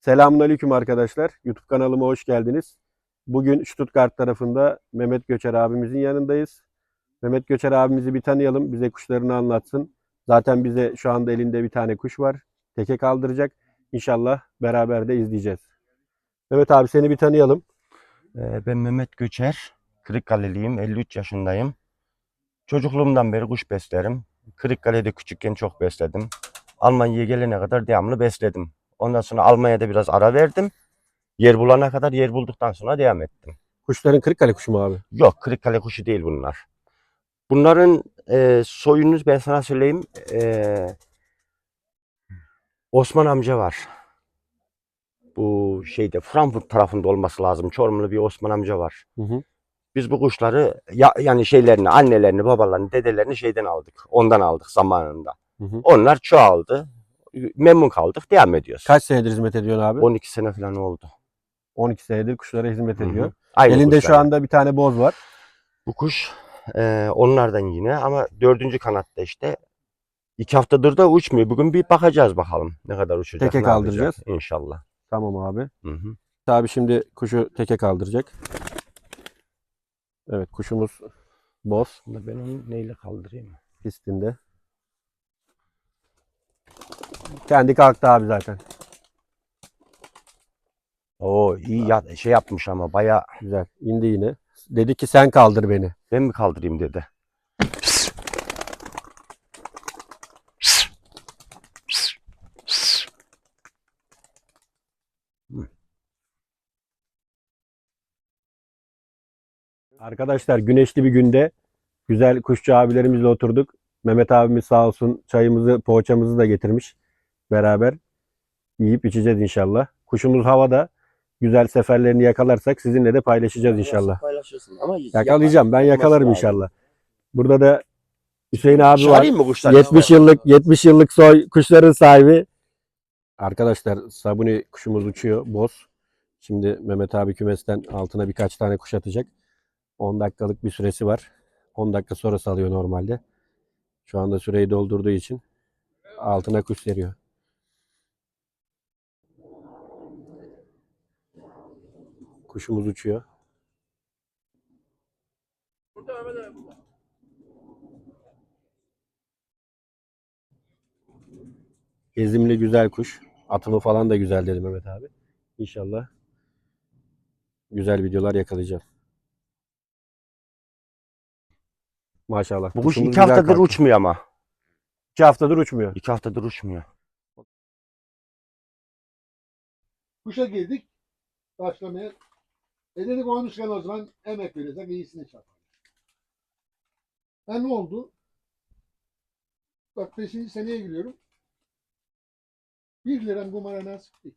Selamünaleyküm arkadaşlar. YouTube kanalıma hoş geldiniz. Bugün Stuttgart tarafında Mehmet Göçer abimizin yanındayız. Mehmet Göçer abimizi bir tanıyalım. Bize kuşlarını anlatsın. Zaten bize şu anda elinde bir tane kuş var. Teke kaldıracak. İnşallah beraber de izleyeceğiz. Mehmet abi seni bir tanıyalım. Ee, Ben Mehmet Göçer, Kırıkkaleliyim, 53 yaşındayım. Çocukluğumdan beri kuş beslerim. Kırıkkale'de küçükken çok besledim. Almanya'ya gelene kadar devamlı besledim. Ondan sonra Almanya'da biraz ara verdim. Yer bulana kadar yer bulduktan sonra devam ettim. Kuşların Kırıkkale kuşu mu abi? Yok Kırıkkale kuşu değil bunlar. Bunların e, soyunu ben sana söyleyeyim. E, Osman amca var. Bu şeyde Frankfurt tarafında olması lazım. Çorumlu bir Osman amca var. Hı hı. Biz bu kuşları ya, yani şeylerini, annelerini, babalarını, dedelerini şeyden aldık. Ondan aldık zamanında. Hı hı. Onlar çoğaldı. Memnun kaldık. Devam ediyoruz. Kaç senedir hizmet ediyorsun abi? 12 sene falan oldu. 12 senedir kuşlara hizmet Hı hı. ediyor. Aynı Elinde şu kuşlar. anda bir tane boz var. Bu kuş e, onlardan yine ama dördüncü kanatta işte iki haftadır da uçmuyor. Bugün bir bakacağız bakalım ne kadar uçacak. Teke ne yapacak kaldıracağız. İnşallah. Tamam abi. Hı hı. Abi şimdi kuşu teke kaldıracak. Evet kuşumuz boz ben onu neyle kaldırayım? pistinde. Kendi kalktı abi zaten. Oo iyi ya, şey yapmış ama baya Güzel. İndi yine. Dedi ki sen kaldır beni. ben mi kaldırayım dedi. Arkadaşlar güneşli bir günde güzel kuşçu abilerimizle oturduk. Mehmet abimiz sağ olsun çayımızı, poğaçamızı da getirmiş. Beraber yiyip içeceğiz inşallah. Kuşumuz havada. Güzel seferlerini yakalarsak sizinle de paylaşacağız inşallah. Paylaşırsın ama Yakalayacağım. Ben yakalarım inşallah. Burada da Hüseyin abi var. Çağırayım mı kuşları? 70 yıllık 70 yıllık soy kuşların sahibi. Arkadaşlar Sabuni kuşumuz uçuyor. Boz. Şimdi Mehmet abi kümesten altına birkaç tane kuş atacak. 10 dakikalık bir süresi var. 10 dakika sonra salıyor normalde. Şu anda süreyi doldurduğu için altına kuş seriyor. Kuşumuz uçuyor. Gezimli güzel kuş. Atımı falan da güzel dedi Mehmet abi. İnşallah güzel videolar yakalayacağım. Maşallah. Bu kuş Kuşumuz iki güzel haftadır kalktı. uçmuyor ama. İki haftadır uçmuyor. İki haftadır uçmuyor. Kuşa girdik. Başlamaya. E dedik olmuşken o zaman emek verirsek iyisini yapalım. Ben ne oldu? Bak 5. seneye giriyorum. 1 liram kumara nasip değil.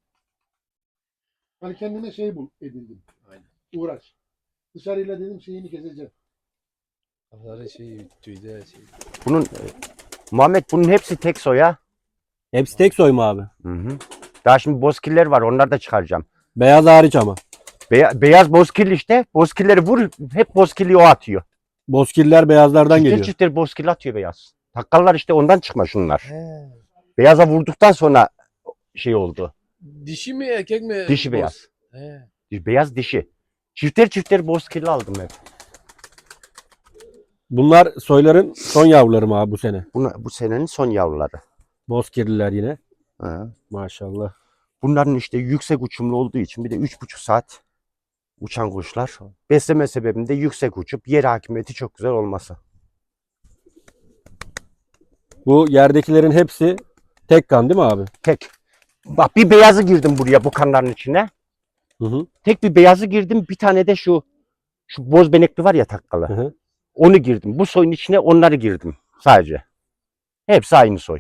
Hani kendime şey bul edindim. Aynen. Uğraş. Dışarıyla dedim şeyini keseceğim. Kafaları şey, tüyde şey. Bunun e, Muhammed bunun hepsi tek soya. Hepsi tek soy mu abi? Hı hı. Daha şimdi bozkiller var. Onları da çıkaracağım. Beyaz hariç ama. Beya- beyaz bozkil işte. Bozkilleri vur. Hep bozkili o atıyor. Bozkiller beyazlardan Çifter geliyor. çifter bozkil atıyor beyaz. Takkallar işte ondan çıkma şunlar. He. Beyaza vurduktan sonra şey oldu. Dişi mi erkek mi? Dişi Boz- beyaz. He. Beyaz dişi. Çifter çifter bozkil aldım hep. Bunlar soyların son yavruları mı abi bu sene? Buna, bu senenin son yavruları. Bozkirliler yine. Hı. Maşallah. Bunların işte yüksek uçumlu olduğu için bir de üç buçuk saat uçan kuşlar. Besleme sebebim de yüksek uçup yer hakimiyeti çok güzel olması. Bu yerdekilerin hepsi tek kan değil mi abi? Tek. Bak bir beyazı girdim buraya bu kanların içine. Hı hı. Tek bir beyazı girdim. Bir tane de şu şu boz benekli var ya takkalı. Hı hı. Onu girdim. Bu soyun içine onları girdim sadece. Hepsi aynı soy.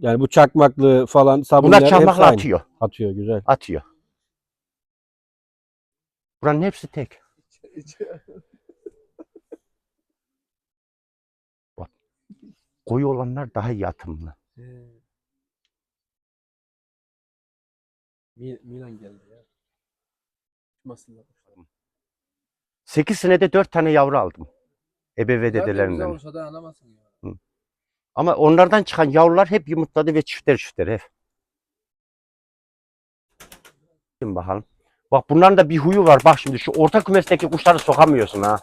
Yani bu çakmaklı falan sabunlar Bunlar hepsi çakmakla aynı. atıyor. Atıyor güzel. Atıyor. Buranın hepsi tek. Koyu olanlar daha iyi atımlı. He. Mi- Milan geldi ya. Uçmasınlar. 8 senede 4 tane yavru aldım. Ebe ve Zaten güzel dedelerinden. olsa da anlamazsın ya. Ama onlardan çıkan yavrular hep yumurtladı ve çifter çifter hep. Şimdi bakalım. Bak bunların da bir huyu var. Bak şimdi şu orta kümesteki kuşları sokamıyorsun ha.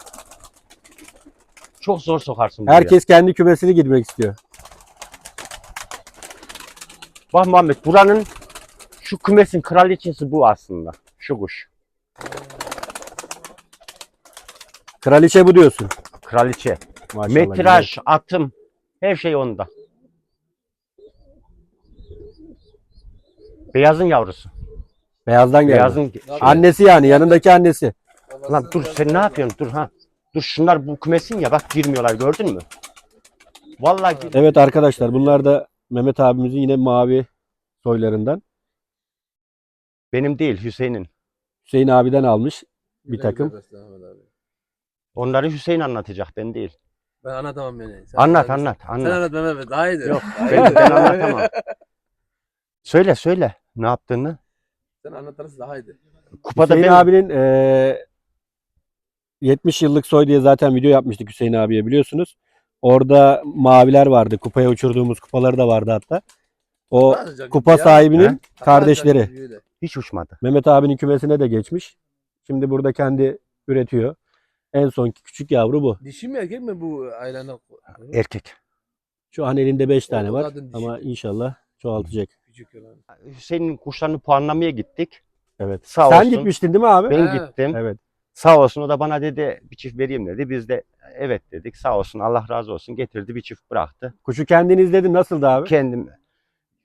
Çok zor sokarsın buraya. Herkes kendi kümesine girmek istiyor. Bak Muhammed buranın şu kümesin kraliçesi bu aslında. Şu kuş. Kraliçe bu diyorsun. Kraliçe. Maşallah. Metraj, atım her şey onda. Beyazın yavrusu. Beyazdan geldi. Beyazın Annesi yani yanındaki annesi. Lan dur sen ne yapıyorsun? Dur ha. Dur şunlar bu kümesin ya bak girmiyorlar gördün mü? Vallahi gir- Evet arkadaşlar bunlar da Mehmet abimizin yine mavi soylarından. benim değil Hüseyin'in. Hüseyin abiden almış bir takım. Onları Hüseyin anlatacak ben değil. Ben anlatamam beni. Sen Anlat sen- anlat Sen anlat. anlat Mehmet daha iyidir. Yok, Ben, ben anlatamam. Söyle söyle ne yaptığını. Sen anlatırsın daha iyidir. Kupada Hüseyin ben abinin eee 70 yıllık soy diye zaten video yapmıştık Hüseyin abiye biliyorsunuz. Orada maviler vardı. Kupaya uçurduğumuz kupaları da vardı hatta. O anlatacak kupa ya? sahibinin He? kardeşleri. Anlatacak hiç uçmadı. Mehmet abinin kümesine de geçmiş. Şimdi burada kendi üretiyor. En sonki küçük yavru bu. Dişi mi erkek mi bu ailene? Erkek. Şu an elinde 5 tane var zaten dişi. ama inşallah çoğaltacak. Küçük. Hüseyin'in kuşlarını puanlamaya gittik. Evet. Sağ Sen olsun. gitmiştin değil mi abi? Ben He. gittim. Evet. Sağ olsun o da bana dedi bir çift vereyim dedi. Biz de evet dedik. Sağ olsun Allah razı olsun getirdi bir çift bıraktı. Kuşu kendin izledin. Nasıldı abi? Kendim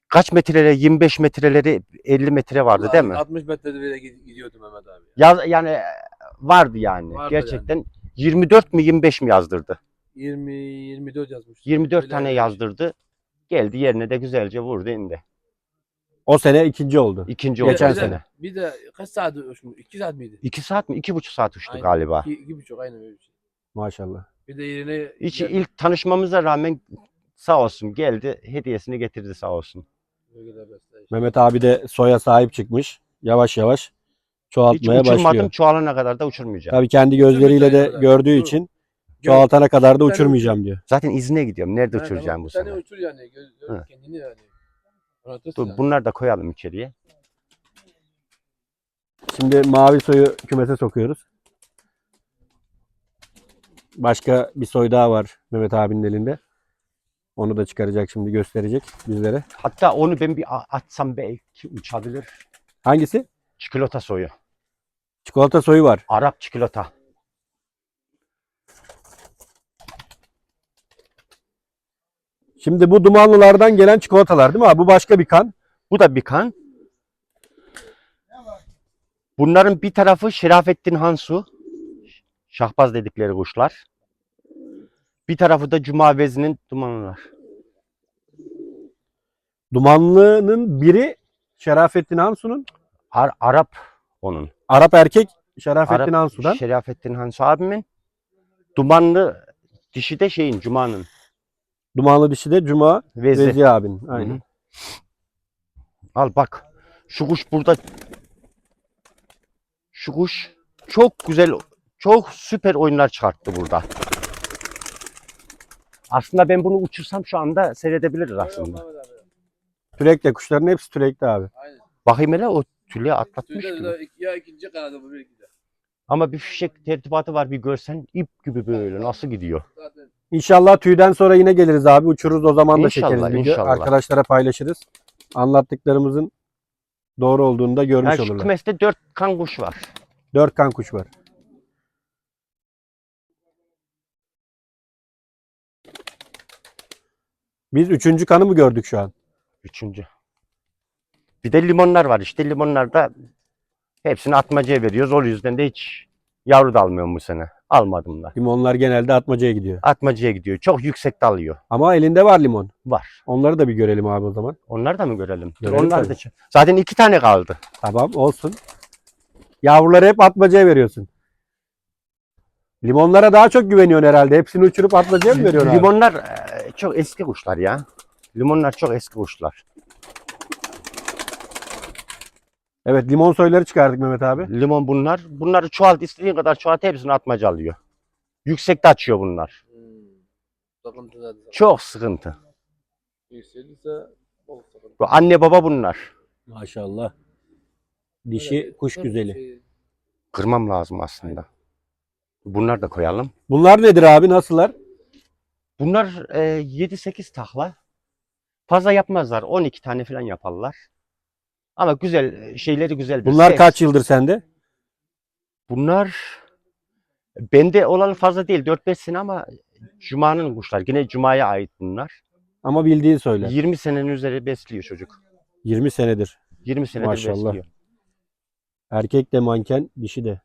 kaç metreleri 25 metreleri 50 metre vardı değil mi? 60 metrede bile gid- gidiyordu Mehmet abi. Yaz, yani vardı yani. Vardı Gerçekten 24 mi 25 mi yazdırdı? 20 24 yazmış. 24 Öyle tane yazmış. yazdırdı. Geldi yerine de güzelce vurdu indi. O sene ikinci oldu. İkinci Geçen oldu. bir de- sene. Bir de kaç saat uçmuş? 2 saat miydi? 2 saat mi? 2,5 saat uçtu Aynen. galiba. 2 iki, buçuk aynen öyle bir şey. Maşallah. Bir de yerine Hiç ilk tanışmamıza rağmen sağ olsun geldi hediyesini getirdi sağ olsun. Mehmet abi de soya sahip çıkmış. Yavaş yavaş Hiç çoğaltmaya uçurmadım başlıyor. çoğalana kadar da uçurmayacağım. Tabii kendi gözleriyle de gördüğü kadar. için çoğaltana kadar da uçurmayacağım diyor. Zaten izine gidiyorum. Nerede uçuracağım bu sene? uçur yani. Göz, Hı. kendini yani. Dur bunları da koyalım içeriye. Şimdi mavi soyu kümese sokuyoruz. Başka bir soy daha var Mehmet abinin elinde. Onu da çıkaracak şimdi gösterecek bizlere. Hatta onu ben bir atsam belki uçabilir. Hangisi? Çikolata soyu. Çikolata soyu var. Arap çikolata. Şimdi bu dumanlılardan gelen çikolatalar değil mi abi? Bu başka bir kan. Bu da bir kan. Bunların bir tarafı Şerafettin Hansu. Şahbaz dedikleri kuşlar. Bir tarafı da Cuma Vezi'nin dumanlar. Dumanlının biri Şerafettin Hansu'nun. Ar- Arap onun. Arap erkek Şerafettin Arap Hansu'dan. Şerafettin Hansu abimin. Dumanlı dişi de şeyin Cuma'nın. Dumanlı dişi de Cuma Vezi. Vezi abin. Hı Aynen. hı. Al bak. Şu kuş burada. Şu kuş çok güzel, çok süper oyunlar çıkarttı burada. Aslında ben bunu uçursam şu anda seyredebiliriz aslında. Tülekte kuşların hepsi tülekte abi. Aynen. Bakayım hele o tülye atlatmış Tüyde gibi. ya ikinci kanadı bu bir de. Ama bir fişek tertibatı var bir görsen ip gibi böyle nasıl gidiyor. Zaten İnşallah tüyden sonra yine geliriz abi. Uçururuz o zaman da İnşallah, çekeriz video. inşallah. Arkadaşlara paylaşırız. Anlattıklarımızın doğru olduğunu da görmüş Yani şu olurlar. kümeste dört kan kuş var. Dört kan kuş var. Biz üçüncü kanı mı gördük şu an? Üçüncü. Bir de limonlar var işte limonlar da hepsini atmacaya veriyoruz. O yüzden de hiç yavru da almıyorum bu sene. Almadım da. Limonlar genelde atmacaya gidiyor. Atmacaya gidiyor. Çok yüksek dalıyor. Ama elinde var limon. Var. Onları da bir görelim abi o zaman. Onlar da mı görelim? Görelim onlar da. Zaten iki tane kaldı. Tamam olsun. Yavruları hep atmacaya veriyorsun. Limonlara daha çok güveniyorsun herhalde. Hepsini uçurup atmacaya mı veriyorsun abi? Limonlar e, çok eski kuşlar ya. Limonlar çok eski kuşlar. Evet limon soyları çıkardık Mehmet abi. Limon bunlar. Bunları çoğalt istediğin kadar çoğalt hepsini atmaca alıyor. Yüksekte açıyor bunlar. hmm, sıkıntı zaten. Çok sıkıntı. Yükselirse bol sıkıntı. Bu anne baba bunlar. Maşallah. Dişi kuş güzeli. Şey, Kırmam lazım aslında. Bunlar da koyalım. Bunlar nedir abi? Nasıllar? Bunlar e, 7-8 takla. Fazla yapmazlar. 12 tane falan yaparlar. Ama güzel şeyleri güzeldir. Bunlar kaç yıldır sende? Bunlar bende olalı fazla değil. 4-5 sene ama Cuma'nın kuşlar. Yine Cuma'ya ait bunlar. Ama bildiğin söyle. 20 senenin üzeri besliyor çocuk. 20 senedir. 20 senedir Maşallah. besliyor. Erkek de manken, dişi de.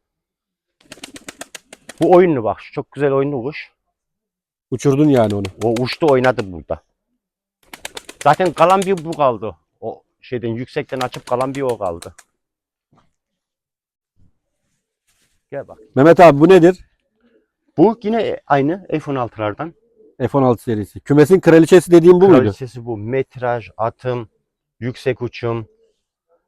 Bu oyunlu bak. şu Çok güzel oyunlu kuş. Uçurdun yani onu. O uçtu oynadı burada. Zaten kalan bir bu kaldı. Şeyden yüksekten açıp kalan bir o kaldı. Gel bak. Mehmet abi bu nedir? Bu yine aynı F-16'lardan. F-16 serisi. Kümesin kraliçesi dediğim bu muydu? Kraliçesi bu. Metraj, atım, yüksek uçum.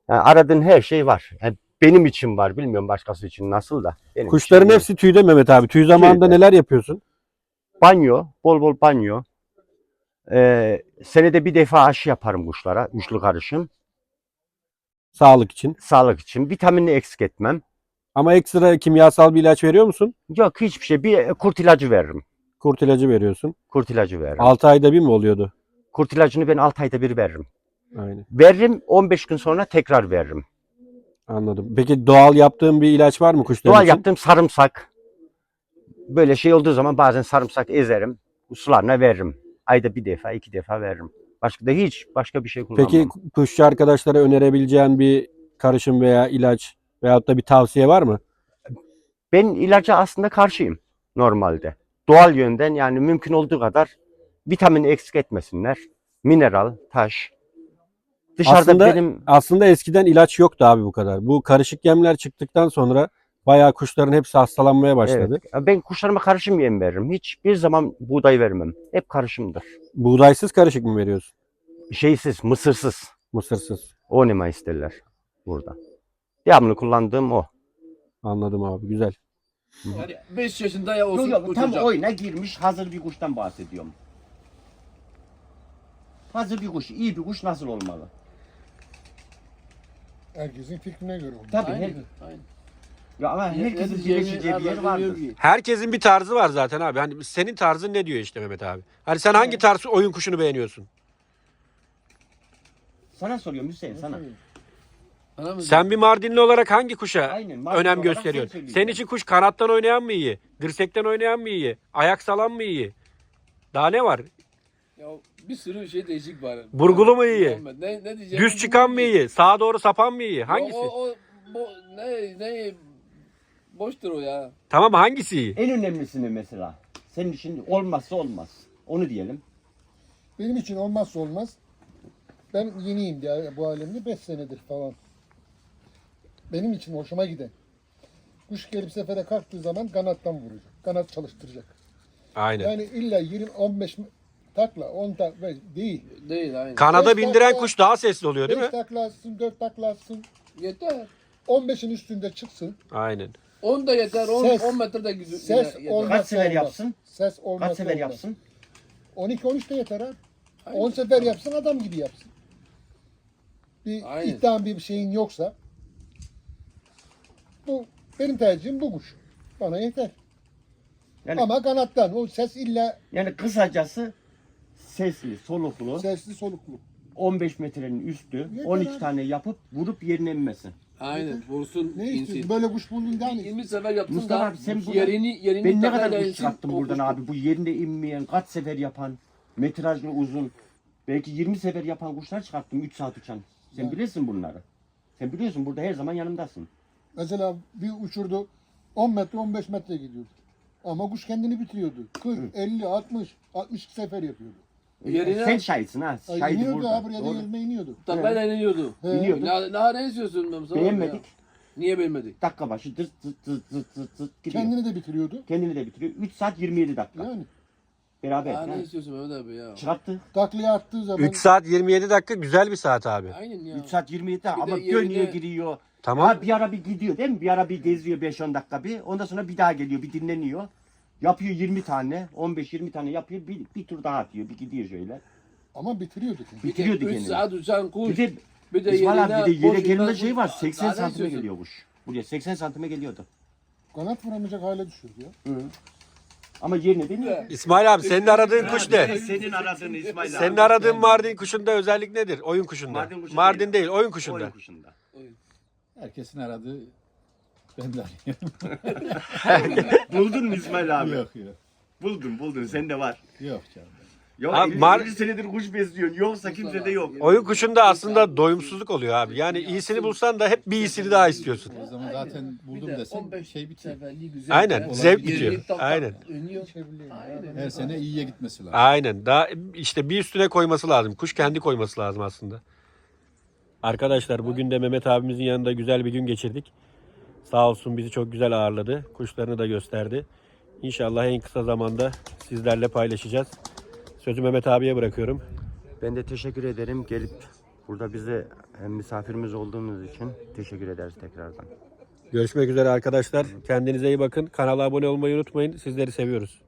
Yani aradığın her şey var. Yani benim için var. Bilmiyorum başkası için nasıl da. Benim Kuşların için hepsi tüyde Mehmet abi. Tüy zamanında Tüyde. neler yapıyorsun? banyo, bol bol banyo. Ee, senede bir defa aşı yaparım kuşlara. Üçlü karışım. Sağlık için. Sağlık için. Vitaminini eksik etmem. Ama ekstra kimyasal bir ilaç veriyor musun? Yok hiçbir şey. Bir e, kurt ilacı veririm. Kurt ilacı veriyorsun. Kurt ilacı veririm. 6 ayda bir mi oluyordu? Kurt ilacını ben 6 ayda bir veririm. Aynen. Veririm 15 gün sonra tekrar veririm. Anladım. Peki doğal yaptığın bir ilaç var mı kuşların Doğal için? yaptığım sarımsak. Böyle şey olduğu zaman bazen sarımsak ezerim. Sularına veririm. Ayda bir defa, iki defa veririm. Başka da hiç başka bir şey kullanmam. Peki kuşçu arkadaşlara önerebileceğin bir karışım veya ilaç veyahut da bir tavsiye var mı? ben ilaca aslında karşıyım normalde. Doğal yönden yani mümkün olduğu kadar vitamin eksik etmesinler. Mineral, taş. Dışarıda Aslında- benim Aslında eskiden ilaç yoktu abi bu kadar. Bu karışık yemler çıktıktan sonra bayağı kuşların hepsi hastalanmaya başladı. Evet. Ben kuşlarıma karışım yem veririm. Hiçbir zaman buğday vermem. Hep karışımdır. Buğdaysız karışık mı veriyorsun? Şeysiz, mısırsız. Mısırsız. Onema isterler burada. Devamlı kullandığım o. Anladım abi. Güzel. Yani 5 yaşında ya olsun uçacak. oyuna girmiş hazır bir kuştan bahsediyorum. Hazır bir kuş, iyi bir kuş nasıl olmalı? Herkesin fikrine göre olur. Tabii. Aynen, her- aynen. Ya ama herkesin birleşeceği bir yer vardır. Herkesin bir tarzı var zaten abi. Hani senin tarzın ne diyor işte Mehmet abi? Hani sen hangi tarz oyun kuşunu beğeniyorsun? Sana soruyorum Hüseyin sana. Sen bir Mardinli olarak hangi kuşa Aynen. Önem olarak gösteriyorsun? sen Senin için kuş kanattan oynayan mı iyi? Dirsekten oynayan mı iyi? Ayak salan mı iyi? Daha ne var? Ya bir sürü şey değişik var. Burgulu mu iyi? Ne, ne diyeceğim? Düz çıkan mı iyi? Sağa doğru sapan mı iyi? Hangisi? O, o, o, bo, ne, ne, boştur o ya. Tamam hangisi? En önemlisini mesela. Senin için olmazsa olmaz. Onu diyelim. Benim için olmazsa olmaz. Ben yeniyim ya bu alemde 5 senedir falan. Benim için hoşuma giden. Kuş gelip sefere kalktığı zaman kanattan vuracak. Kanat çalıştıracak. Aynen. Yani illa 20 15 takla 10 takla değil. Değil aynen. Kanada Beş bindiren dakika- kuş daha sesli oluyor değil 5 mi? takla atsın, 4 takla atsın. Yeter. 15'in üstünde çıksın. Aynen. 10 da yeter. 10, Ses- 10 metre de güzel. Ses yeter. olmaz. Kaç sefer olmaz. yapsın? Ses olmaz. Kaç sefer yapsın? 12-13 de yeter abi. Aynen. 10 sefer yapsın adam gibi yapsın. Bir Aynen. iddian bir şeyin yoksa bu benim tercihim bumuş. Bana yeter. Yani- Ama kanattan o ses illa Yani kısacası sesli, soluklu, sesli soluklu. 15 metrenin üstü, Yeter 12 abi. tane yapıp vurup yerine inmesin. Aynen. Vursun. Ne insin. istiyorsun? Böyle kuş buldun da hani 20 sefer yaptın Mustafa da abi sen buradan- yerini, yerini Ben ne kadar kuş insin, çıkarttım o buradan kuş- abi. Bu yerinde inmeyen, kaç sefer yapan, metrajlı uzun. Belki 20 sefer yapan kuşlar çıkarttım 3 saat uçan. Sen bilirsin bunları. Sen biliyorsun burada her zaman yanımdasın. mesela bir uçurdu 10 metre 15 metre gidiyordu. Ama kuş kendini bitiriyordu. 40, 50, 60, 62 sefer yapıyordu. Yerine- Sen şahitsin ha. Ay, Şahidi iniyordu burada. ha buraya da Doğru. yerine iniyordu. Taklayla iniyordu. İniyordu. Ne, ne istiyorsun Mustafa? Beğenmedik. Ya? Niye beğenmedik? Dakika başı dırt dırt dırt dırt dırt dırt gidiyor. Kendini de bitiriyordu. Kendini de bitiriyor. 3 saat 27 dakika. Yani Beraber. Ha. ne istiyorsun Mehmet abi ya? Çıkarttı. taklaya attığı zaman 3 saat 27 dakika güzel bir saat abi. Aynen ya. 3 saat 27 dakika Bir de ama yerine- dönüyor giriyor. Tamam. Ha, bir ara bir gidiyor değil mi? Bir ara bir geziyor 5-10 dakika bir. Ondan sonra bir daha geliyor bir dinleniyor. Yapıyor 20 tane 15-20 tane yapıyor. Bir, bir tur daha atıyor. Bir gidiyor şöyle. ama bitiriyordu kendini. Bitiriyordu 3 kendini. saat uçan kuş. Bir de Bir de İsmail yerine abi bir de yere gelme şey var. 80 Daha ne santime istiyorsun? geliyor kuş. Buraya 80 santime geliyordu. Kanat vuramayacak hale düşürdü ya. Ama yerine deniyor. İsmail abi senin aradığın kuş ne? Senin aradığın İsmail abi. Senin aradığın Mardin kuşunda özellik nedir? Oyun kuşunda. Mardin kuşu Mardin değil. değil, oyun kuşunda. Oyun kuşunda. Herkesin aradığı ben de arıyorum. Buldun mu İsmail abi? yok yok. Buldun buldun sende var. Yok canım. Ya Abi, 50, Mar- 50 senedir kuş besliyorsun. Yoksa kimse de yok. Oyun kuşunda aslında doyumsuzluk oluyor abi. Yani iyisini bulsan da hep bir iyisini daha istiyorsun. O zaman zaten buldum desen 15 şey bitiyor. seferliği güzel. Aynen, zevk bitiyor. Aynen. Her sene iyiye gitmesi lazım. Aynen. Daha işte bir üstüne koyması lazım. Kuş kendi koyması lazım aslında. Arkadaşlar bugün de Mehmet abimizin yanında güzel bir gün geçirdik. Sağ olsun bizi çok güzel ağırladı. Kuşlarını da gösterdi. İnşallah en kısa zamanda sizlerle paylaşacağız. Sözü Mehmet abiye bırakıyorum. Ben de teşekkür ederim. Gelip burada bize hem misafirimiz olduğunuz için teşekkür ederiz tekrardan. Görüşmek üzere arkadaşlar. Kendinize iyi bakın. Kanala abone olmayı unutmayın. Sizleri seviyoruz.